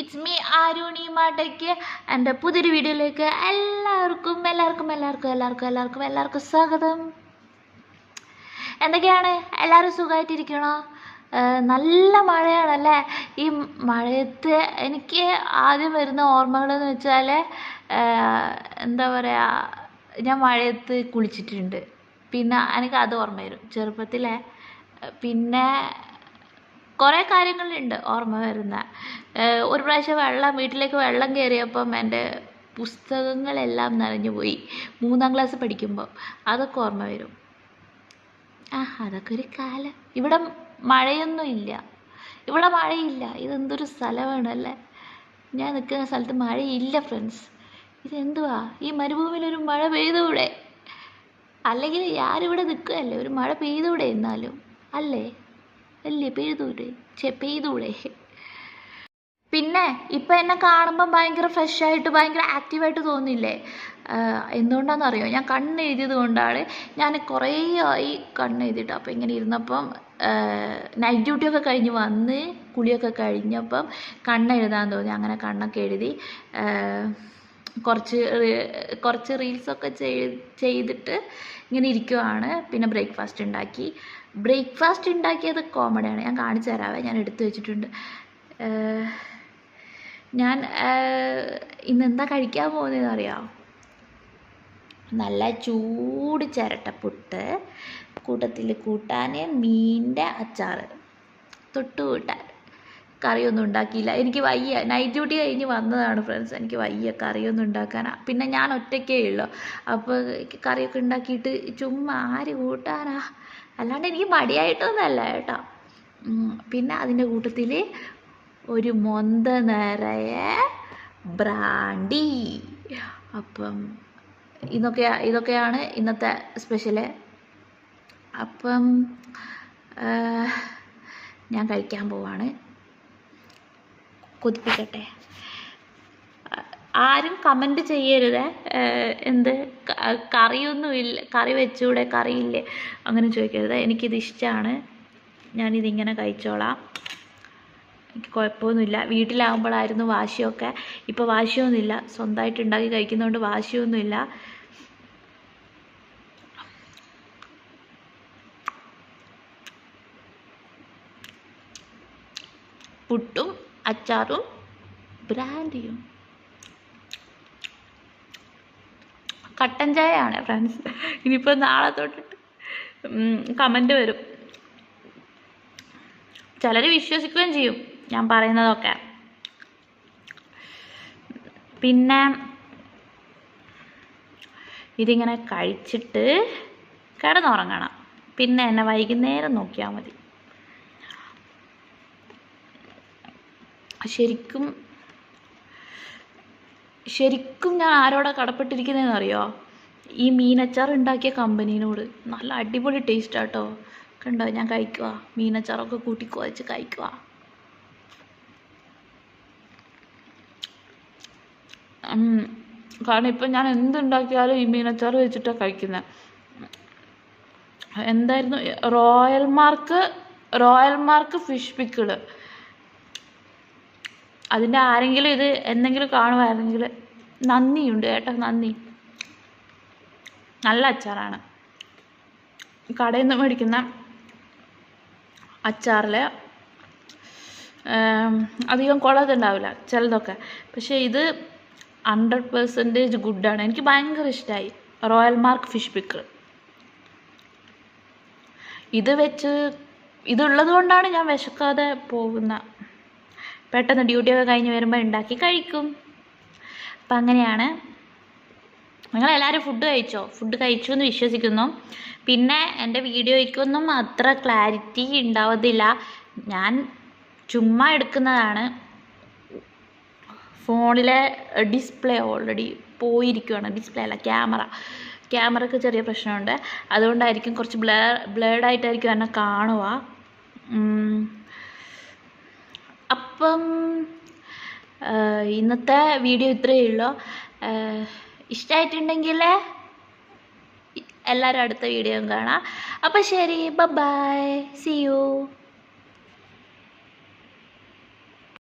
It's me Aruni മാട്ടയ്ക്ക് എന്റെ പുതിയൊരു വീഡിയോയിലേക്ക് എല്ലാവർക്കും എല്ലാവർക്കും എല്ലാവർക്കും എല്ലാവർക്കും എല്ലാവർക്കും എല്ലാവർക്കും സ്വാഗതം. എന്തൊക്കെയാണ്? എല്ലാവരും സുഖമായിട്ടിരിക്കണോ? നല്ല മഴയാണല്ലേ? ഈ മഴയത്ത് എനിക്ക് ആദ്യം വരുന്ന ഓർമ്മകളെന്ന് വെച്ചാൽ എന്താ പറയുക ഞാൻ മഴയത്ത് കുളിച്ചിട്ടുണ്ട്. പിന്നെ എനിക്ക് അത് ഓർമ്മ വരും. ചെറുപ്പത്തിലെ പിന്നെ കുറേ കാര്യങ്ങളുണ്ട് ഓർമ്മ വരുന്ന. ഒരു പ്രാവശ്യം വെള്ളം വീട്ടിലേക്ക് വെള്ളം കയറിയപ്പം എന്റെ പുസ്തകങ്ങളെല്ലാം നനഞ്ഞു പോയി. മൂന്നാം ക്ലാസ് പഠിക്കുമ്പോൾ അതൊക്കെ ഓർമ്മ വരും. ആ അതൊക്കെ ഒരു കാലം. ഇവിടെ മഴയൊന്നും ഇല്ല. ഇവിടെ മഴയില്ല. ഇതെന്തൊരു സ്ഥലമാണ് അല്ലേ ഞാൻ നിൽക്കുന്ന സ്ഥലത്ത് മഴയില്ല ഫ്രണ്ട്സ്. ഇതെന്തുവാ? ഈ മരുഭൂമിയിലൊരു മഴ പെയ്തൂടെ? അല്ലെങ്കിൽ ഞാനിവിടെ നിൽക്കുകയല്ലേ? ഒരു മഴ പെയ്തൂടെ എന്നാലും? അല്ലേ? അല്ലേ? പെയ്തൂടെ? ചെ പെയ്തൂടെ? പിന്നെ ഇപ്പം എന്നെ കാണുമ്പം ഭയങ്കര ഫ്രഷ് ആയിട്ട് ഭയങ്കര ആക്റ്റീവായിട്ട് തോന്നില്ലേ എന്തുകൊണ്ടാണെന്ന് അറിയോ ഞാൻ കണ്ണ് എഴുതിയത് കൊണ്ടാണ് ഞാൻ കുറേ ആയി കണ്ണ് എഴുതിയിട്ട് അപ്പോൾ ഇങ്ങനെ ഇരുന്നപ്പം നൈറ്റ് ഡ്യൂട്ടിയൊക്കെ കഴിഞ്ഞ് വന്ന് കുളിയൊക്കെ കഴിഞ്ഞപ്പം കണ്ണെഴുതാൻ തോന്നി. അങ്ങനെ കണ്ണൊക്കെ എഴുതി കുറച്ച് കുറച്ച് റീൽസൊക്കെ ചെയ് ചെയ്തിട്ട് ഇങ്ങനെ ഇരിക്കുവാണ്. പിന്നെ ബ്രേക്ക്ഫാസ്റ്റ് ഉണ്ടാക്കി. ബ്രേക്ക്ഫാസ്റ്റ് ഉണ്ടാക്കിയത് കോമഡിയാണ് ഞാൻ കാണിച്ചു തരാവേ. ഞാൻ എടുത്തു വെച്ചിട്ടുണ്ട്. ഞാൻ ഇന്ന് എന്താ കഴിക്കാൻ പോകുന്നതെന്ന് അറിയാമോ നല്ല ചൂട് ചിരട്ടപ്പുട്ട് കൂട്ടത്തിൽ കൂട്ടാൻ മീനിന്റെ അച്ചാർ തൊട്ട് കൂട്ടാൻ കറിയൊന്നും ഉണ്ടാക്കിയില്ല. എനിക്ക് വയ്യ. നൈറ്റ് ഡ്യൂട്ടി കഴിഞ്ഞ് വന്നതാണ് ഫ്രണ്ട്സ് എനിക്ക് വയ്യ കറിയൊന്നും ഉണ്ടാക്കാൻ. പിന്നെ ഞാൻ ഒറ്റയ്ക്കേ ഉള്ളൂ. അപ്പോൾ കറിയൊക്കെ ഉണ്ടാക്കിയിട്ട് ചുമ്മാ ആര് കൂട്ടാനാ? അല്ലാണ്ട് എനിക്ക് മടിയായിട്ടൊന്നല്ല കേട്ടോ. പിന്നെ അതിന്റെ കൂട്ടത്തിൽ ഒരു മൊന്ത നിറയെ ബ്രാണ്ടി അപ്പം ഇതൊക്കെ ഇതൊക്കെയാണ് ഇന്നത്തെ സ്പെഷ്യൽ അപ്പം ഞാൻ കഴിക്കാൻ പോവാണ്. കൊതിപ്പിക്കട്ടെ. ആരും കമന്റ് ചെയ്യരുത്. എന്ത് കറിയൊന്നുമില്ല കറി വെച്ചൂടെ കറിയില്ലേ? അങ്ങനെ ചോദിക്കരുത്. എനിക്കിത് ഇഷ്ടമാണ് ഞാനിതിങ്ങനെ കഴിച്ചോളാം. എനിക്ക് കുഴപ്പമൊന്നുമില്ല. വീട്ടിലാകുമ്പോഴായിരുന്നു വാശിയൊക്കെ. ഇപ്പോൾ വാശിയൊന്നുമില്ല. സ്വന്തമായിട്ട് ഉണ്ടാക്കി കഴിക്കുന്നതുകൊണ്ട് വാശിയൊന്നുമില്ല. പുട്ടും അച്ചാറും ബ്രാൻഡിയും. കട്ടൻ ചായയാണ് ഫ്രണ്ട്സ് ഇനിയിപ്പോൾ നാളെ തൊട്ടിട്ട് കമന്റ് വരും. ചിലർ വിശ്വസിക്കുകയും ചെയ്യും ഞാൻ പറയുന്നതൊക്കെ. പിന്നെ ഇതിങ്ങനെ കഴിച്ചിട്ട് കിടന്നുറങ്ങണം. പിന്നെ എന്നെ വൈകുന്നേരം നോക്കിയാൽ മതി. ശരിക്കും ശരിക്കും ഞാൻ ആരോടാ കടപ്പെട്ടിരിക്കുന്നതെന്ന് അറിയോ ഈ മീനച്ചാർ ഉണ്ടാക്കിയ കമ്പനീനോട്. നല്ല അടിപൊളി ടേസ്റ്റ് ആട്ടോ. കണ്ടോ? ഞാൻ കഴിക്കുക മീനച്ചാറൊക്കെ കൂട്ടി കുഴച്ച് കഴിക്കുക കാരണം ഇപ്പം ഞാൻ എന്തുണ്ടാക്കിയാലും ഈ മീനച്ചാർ വെച്ചിട്ടാണ് കഴിക്കുന്നത് എന്തായിരുന്നു? Royal mark royal mark fish pickle. അതിന്റെ ആരെങ്കിലും ഇത് എന്തെങ്കിലും കാണുമായിരുന്നെങ്കിൽ നന്ദിയുണ്ട് കേട്ടോ നന്ദി. നല്ല അച്ചാറാണ്. കടയിൽ നിന്ന് മേടിക്കുന്ന അച്ചാറിൽ അധികം കുളത്തുണ്ടാവില്ല ചിലതൊക്കെ. പക്ഷേ ഇത് ഹൺഡ്രഡ് പെർസെന്റേജ് ഗുഡാണ് എനിക്ക് ഭയങ്കര ഇഷ്ടമായി റോയൽ മാർക്ക് ഫിഷ് പിക്കിൾ. ഇത് വെച്ച് ഇതുള്ളത് കൊണ്ടാണ് ഞാൻ വിശക്കാതെ പോകുന്ന പെട്ടെന്ന് ഡ്യൂട്ടിയൊക്കെ കഴിഞ്ഞ് വരുമ്പോൾ ഉണ്ടാക്കി കഴിക്കും. അപ്പം അങ്ങനെയാണ്. നിങ്ങളെല്ലാവരും ഫുഡ് കഴിച്ചോ? ഫുഡ് കഴിച്ചു എന്ന് വിശ്വസിക്കുന്നു. പിന്നെ എന്റെ വീഡിയോയ്ക്കൊന്നും അത്ര ക്ലാരിറ്റി ഉണ്ടാവത്തില്ല ഞാൻ ചുമ്മാ എടുക്കുന്നതാണ്. ഫോണിലെ ഡിസ്പ്ലേ ഓൾറെഡി പോയിരിക്കുകയാണ് ഡിസ്പ്ലേ അല്ല ക്യാമറ ക്യാമറയ്ക്ക് ചെറിയ പ്രശ്നമുണ്ട്. അതുകൊണ്ടായിരിക്കും കുറച്ച് ബ്ലേ ബ്ലേഡായിട്ടായിരിക്കും എന്നെ കാണുക. അപ്പം ഇന്നത്തെ വീഡിയോ ഇത്രയേ ഉള്ളൂ. ഇഷ്ടമായിട്ടുണ്ടെങ്കിൽ എല്ലാവരും അടുത്ത വീഡിയോയും കാണാം. അപ്പോൾ ശരി ബൈ സി യു.